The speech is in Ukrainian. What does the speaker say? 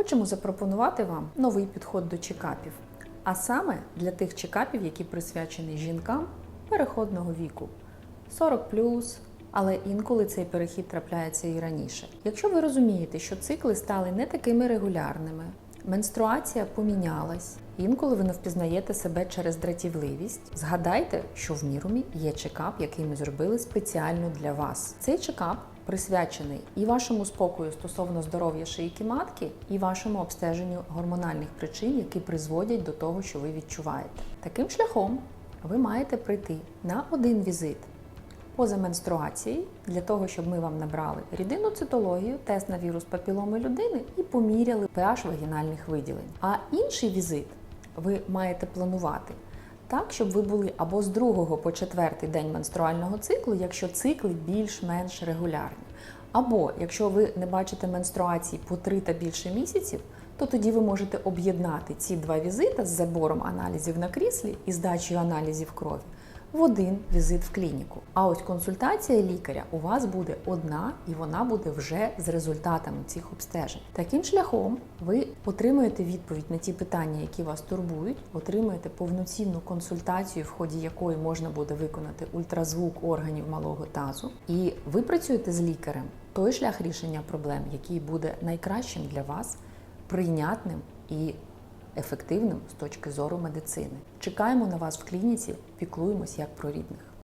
Хочемо запропонувати вам новий підход до чекапів, а саме для тих чекапів, які присвячені жінкам переходного віку 40 але інколи цей перехід трапляється і раніше. Якщо ви розумієте, що цикли стали не такими регулярними, менструація помінялась, інколи ви не впізнаєте себе через дратівливість, згадайте, що в Мірумі є чекап, який ми зробили спеціально для вас. Цей чекап присвячений і вашому спокою стосовно здоров'я шийки матки, і вашому обстеженню гормональних причин, які призводять до того, що ви відчуваєте. Таким шляхом ви маєте прийти на один візит поза менструацією для того, щоб ми вам набрали рідинну цитологію, тест на вірус папіломи людини і поміряли pH вагінальних виділень. А інший візит ви маєте планувати так, щоб ви були або з другого по четвертий день менструального циклу, якщо цикли більш-менш регулярні. Або якщо ви не бачите менструації по 3 та більше місяців, то тоді ви можете об'єднати ці два візити з забором аналізів на кріслі і здачею аналізів крові в один візит в клініку. А ось консультація лікаря у вас буде одна, і вона буде вже з результатами цих обстежень. Таким шляхом ви отримаєте відповідь на ті питання, які вас турбують, отримаєте повноцінну консультацію, в ході якої можна буде виконати ультразвук органів малого тазу, і ви працюєте з лікарем той шлях рішення проблем, який буде найкращим для вас, прийнятним і ефективним з точки зору медицини. Чекаємо на вас в клініці, піклуємось як про рідних.